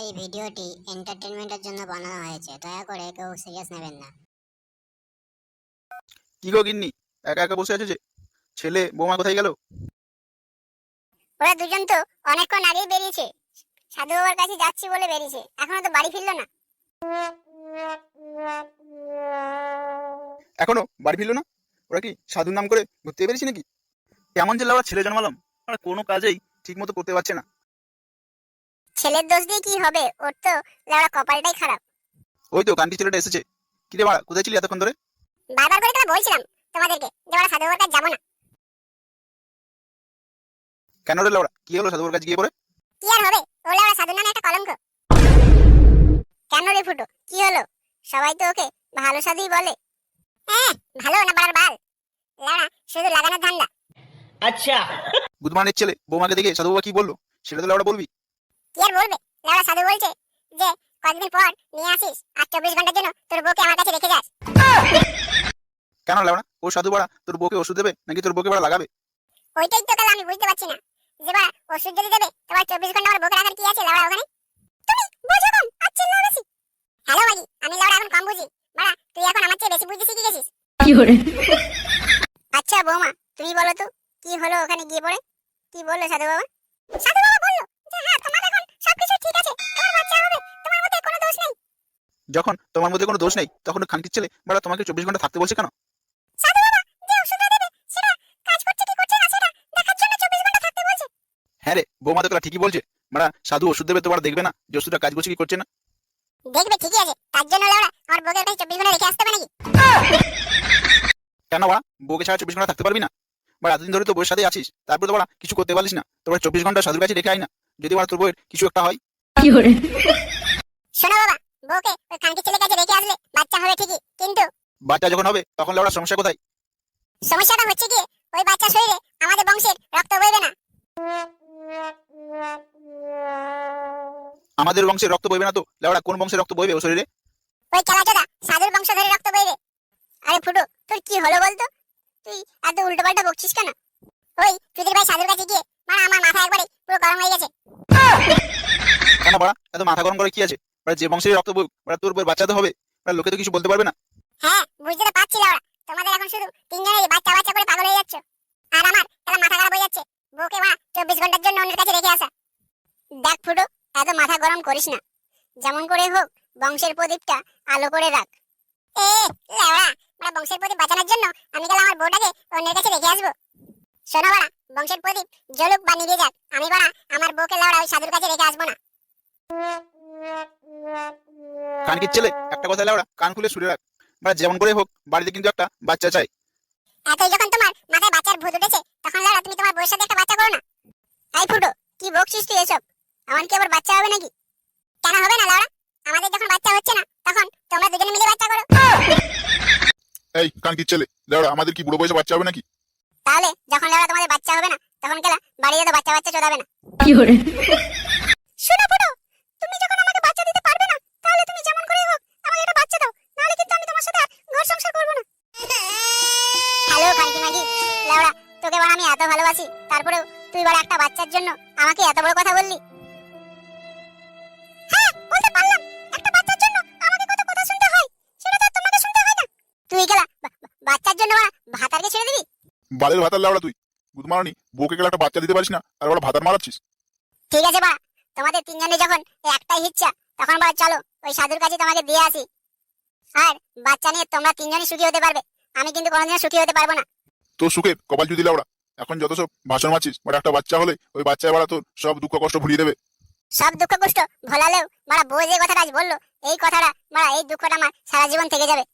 এই ভিডিওটি এন্টারটেনমেন্টের জন্য বানানো হয়েছে দয়া করে কেউ সিরিয়াস নেবেন না। কি গো গিন্নি একা একা বসে আছে যে? ছেলে বৌমা কোথায় গেল? ওরা দুজন তো অনেকক্ষণ আগেই বেরিয়েছে। সাধু বাবার কাছে যাচ্ছি বলে বেরিয়েছে এখনও তো বাড়ি ফিরলো না। এখনও বাড়ি ফিরলো না? ওরা কি সাধুর নাম করে ঘুরতে পেরেছি নাকি? কেমন যে লাউড়া ছেলে জন্মালাম। আর কোনো কাজেই ঠিক মতো করতে পারছে না। ছেলের দোষ দিয়ে কি হবে? ওর তো লেওড়া কপালটাই খারাপ। ওই তো কান্তি ছেলেটা এসেছে। কি রে বাড়া কোথায় ছিলি এতক্ষণ ধরে? বারবার করে কেন বলছিলাম তোমাদেরকে যে ওরা সাধুবাবার কাজ যাব না? কেন রে লেওড়া? কি হলো সাধুবাবার কাজ গিয়ে পরে কি আর হবে? ও লেওড়া সাধু নামে একটা কলঙ্ক। কেন রে ফুটো কি হলো? সবাই তো ওকে ভালো সাধুই বলে। হ্যাঁ ভালো না বাড়ার বাল? লেওড়া শুধু লাগানোর ধান্দা। আচ্ছা। বুধমানের ছেলে বৌমাকে দেখে সাধুবাবা কি বলল? সেটা তো লেওড়া বলবি। কি আর বলবে? লেওড়া সাধু বলছে যে কয়েকদিন পর নিয়ে আসিস আর চব্বিশ ঘণ্টার জন্য তোর বউকে আমার কাছে রেখে যাস। কেন লাউড়া ও সাধু বাড়া তোর বউকে ওষুধ দেবে নাকি তোর বউকে বাড়া লাগাবে? ওইটাই তো কাল আমি বুঝতে পারছি না। যে বা ওষুধ যদি দেবে তোমার চব্বিশ ঘণ্টা আমার বুকে রাখার কি আছে? লাউড়া ওখানে? তুমি বুঝো কম আর চিল্লাও বেশি হ্যালো মাগি আমি লাউড়া এখন কম বুঝি। বাড়া তুই এখন আমার চেয়ে বেশি বুঝতে শিখে গেছিস আচ্ছা বৌমা তুমি বলো তো কি হলো ওখানে গিয়ে পড়ে? কি বলল সাধু বাবা সাধু বাবা যখন তোমার মধ্যে কোনো দোষ নেই তখন খানকির ছেলে বাড়া তোমাকে চব্বিশ ঘণ্টা থাকতে বলছে কেন? সাধু বাবা যে ওষুধটা দেবে সেটা কাজ করছে কি করছে না সেটা দেখার জন্য চব্বিশ ঘণ্টা থাকতে বলছে। হ্যাঁ রে বৌমা তো ঠিকই বলছে। মারা সাধু ওষুধ দেবে তোমার দেখবে না যে ওষুধটা কাজ করছে কি করছে না। দেখবে ঠিকই আছে তার জন্য আমার বউকে কাছে চব্বিশ ঘণ্টা রেখে আসতে হবে নাকি? কেন বাড়া বউকে ছাড়া চব্বিশ ঘণ্টা থাকতে পারবি না? বা এতদিন ধরে তো বউয়ের সাথে আছিস তারপরে তো বাড়া কিছু করতে পারিস না। তোর চব্বিশ ঘণ্টা সাধুর কাছে রেখে আয় না যদি বাড়া তোর বউয়ের কিছু একটা হয়। শোনো বাবা বউকে ওই কানকি ছেলের কাছে রেখে আসলে বাচ্চা হবে ঠিকই কিন্তু বাচ্চা যখন হবে তখন লাউড়া সমস্যা কোথায়? সমস্যাটা হচ্ছে কি ওই বাচ্চা শরীরে আমাদের বংশের রক্ত বইবে না। আমাদের বংশের রক্ত বইবে না তো? লাউড়া কোন বংশের রক্ত বইবে ও শরীরে? ওই চালাচোদা সাধুর বংশ ধরে রক্ত বইবে। আরে ফুটো তোর কি হলো বলতো? তুই এত উল্টো পাল্টা বকছিস কেন? ওই তুই ভাই সাধুর কাছে গিয়ে মানে আমার মাথা একবারে পুরো গরম হয়ে গেছে। কেন বাড়া? এত মাথা গরম করে কি আছে? বাড়া যে বংশের রক্ত বই বাড়া তোর বউয়ের বাচ্চা তো হবে বাড়া লোকে তো কিছু বলতে পারবে না। হ্যাঁ বুঝতে তো পারছি ওরা তোমাদের এখন শুধু তিনজনেই বাচ্চা বাচ্চা করে পাগল হয়ে যাচ্ছ। আর আমার, তাহলে মাথা খারাপ হয়ে যাচ্ছে। বউকে মা চব্বিশ ঘণ্টার জন্য অন্যের কাছে রেখে আসা। দেখ ফুটো, এত মাথা গরম করিস না। যেমন করে হোক, বংশের প্রদীপটা আলো করে রাখ। এ, লেওড়া মানে বংশের প্রদীপ বাঁচানোর জন্য আমি গেলাম আমার বউটাকে অন্যের কাছে রেখে আসব। শোনো বাড়া, বংশের প্রদীপ জ্বলুক বা নিভে যাক। আমি বাড়া, আমার বউকে লেওড়া ওই সাধুর কাছে রেখে আসব না। কানকির ছেলে একটা কথা লাউড়া কান খুলে শুনে রাখ। বাড়া যেমন করে হোক বাড়িতে কিন্তু একটা বাচ্চা চাই। এতই যখন তোমার মাথায় বাচ্চার ভূত উঠেছে তখন লেওড়া তুমি তোমার বউয়ের সাথে একটা বাচ্চা করো না? এই ফুটো কি বকছিস তুই এসব? আমার কি আবার বাচ্চা হবে নাকি? কেন হবে না লাউড়া আমাদের যখন বাচ্চা হচ্ছে না তখন তোমরা দুজনে মিলে বাচ্চা করো। এই কানকির ছেলে লেওড়া আমাদের কি বুড়ো বয়সে বাচ্চা হবে নাকি? তাহলে যখন লেওড়া তোমাদের বাচ্চা হবে না তখন কেলা বাড়ি যেতে বাচ্চা বাচ্চা চোদাবে না। শোনো ফুটো তুমি যখন আমাকে বাচ্চা দিতে পারবে না তাহলে তুমি যেমন করে হোক আমাকে একটা বাচ্চা দাও নাহলে কিন্তু আমি তোমার সাথে আর ঘর সংসার করব না হ্যালো কানকি মাগি লেওড়া তোকে বড় আমি এত ভালোবাসি। তারপরেও তুই বড় একটা বাচ্চার জন্য আমাকে এত বড় কথা বললি। হ্যাঁ বলতে পারলাম। একটা বাচ্চার জন্য আমাকে কত কথা শুনতে হয়। সেটা তো তোমাকে শুনতে হয় না। তুই গেলা বা- বা- বাচ্চার জন্য ওরা ভাতারকে ছেড়ে দিবি? বালের ভাতার লেওড়া তুই। বউকে গেলে একটা বাচ্চা দিতে পারিস না আর ওরা ভাতার মারাচ্ছিস। ঠিক আছে বা তোমাদের তিনজনে যখন একটাই ইচ্ছা তখন বা চলো ওই সাধুর কাছে তোমাকে দিয়ে আসি। আর বাচ্চা নিয়ে তোমরা তিনজনই সুখী হতে পারবে। আমি কিন্তু কোনোদিনও সুখী হতে পারব না। তোর সুখের কপাল যদি লাউড়া এখন যত সব ভাষণ মারছিস ওটা একটা বাচ্চা হলে ওই বাচ্চা এবার তোর সব দুঃখ কষ্ট ভুলিয়ে দেবে। সব দুঃখ কষ্ট ভোলালেও মারা বউ যে কথাটা আজ বলল, এই কথাটা মারা এই দুঃখটা আমার সারা জীবন থেকে যাবে।